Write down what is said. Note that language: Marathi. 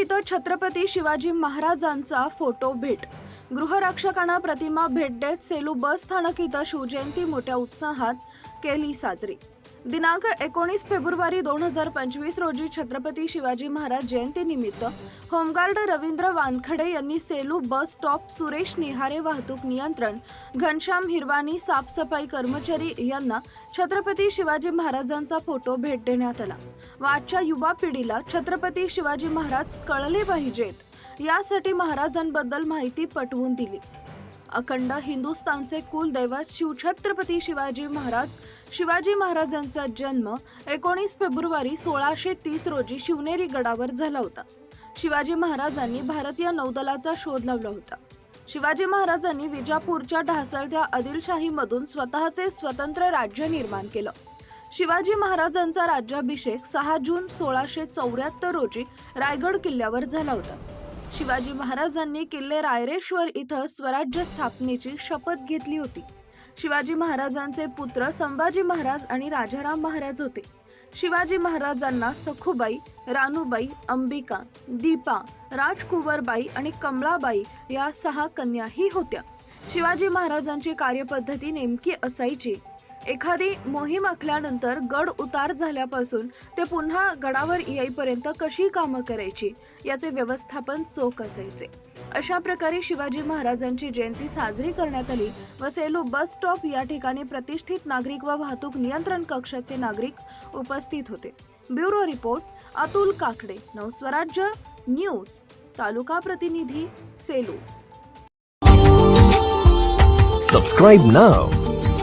इथं छत्रपती शिवाजी महाराजांचा फोटो भेट. गृहरक्षकांना प्रतिमा भेट देत सेलू बस स्थानक इथं शिवजयंती मोठ्या उत्साहात केली साजरी. दिनांक एकोणीस फेब्रुवारी दोन हजार पंचवीस रोजी छत्रपती शिवाजी महाराज जयंतीनिमित्त होमगार्ड रवींद्र वानखडे यांनी सेलू बस स्टॉप सुरेश निहारे वाहतूक नियंत्रण घनश्याम हिरवानी साफसफाई कर्मचारी यांना छत्रपती शिवाजी महाराजांचा फोटो भेट देण्यात आला. व आजच्या युवा पिढीला छत्रपती शिवाजी महाराज कळले पाहिजेत. यासाठी महाराजांबद्दल माहिती पटवून दिली. अखंड हिंदुस्थानचे कुलदैवत शिवछत्रपती शिवाजी महाराज शिवाजी महाराजांचा जन्म एकोणीस फेब्रुवारी सोळाशे तीस रोजी शिवनेरी गडावर झाला होता. शिवाजी महाराजांनी भारतीय नौदलाचा शोध लावला होता. शिवाजी महाराजांनी विजापूरच्या ढासळत्या आदिलशाहीमधून स्वतःचे स्वतंत्र राज्य निर्माण केलं. शिवाजी महाराजांचा राज्याभिषेक सहा जून सोळाशे चौऱ्याहत्तर रोजी रायगड किल्ल्यावर झाला होता. शिवाजी महाराजांनी किल्ले रायरेश्वर इथं स्वराज्य स्थापनेची शपथ घेतली होती. शिवाजी महाराजांचे पुत्र संभाजी महाराज आणि राजाराम महाराज होते. शिवाजी महाराजांना सखुबाई रानूबाई अंबिका दीपा राजकुंवरबाई आणि कमळाबाई या सहा कन्याही होत्या. शिवाजी महाराजांची कार्यपद्धती नेमकी असायची एखादी मोहीम आखल्यानंतर गड उतार झाल्यापासून ते पुन्हा गडावर येईपर्यंत कशी कामं करायची? याचे व्यवस्थापन चोख असायचे. अशा प्रकारे शिवाजी महाराजांची जयंती साजरी करण्यात आली व सेलू बस स्टॉप या ठिकाणी प्रतिष्ठित नागरिक व वाहतूक नियंत्रण कक्षाचे नागरिक उपस्थित होते. Bureau report Atul Kakade Navswarajya news taluka प्रतिनिधी Selu. Subscribe now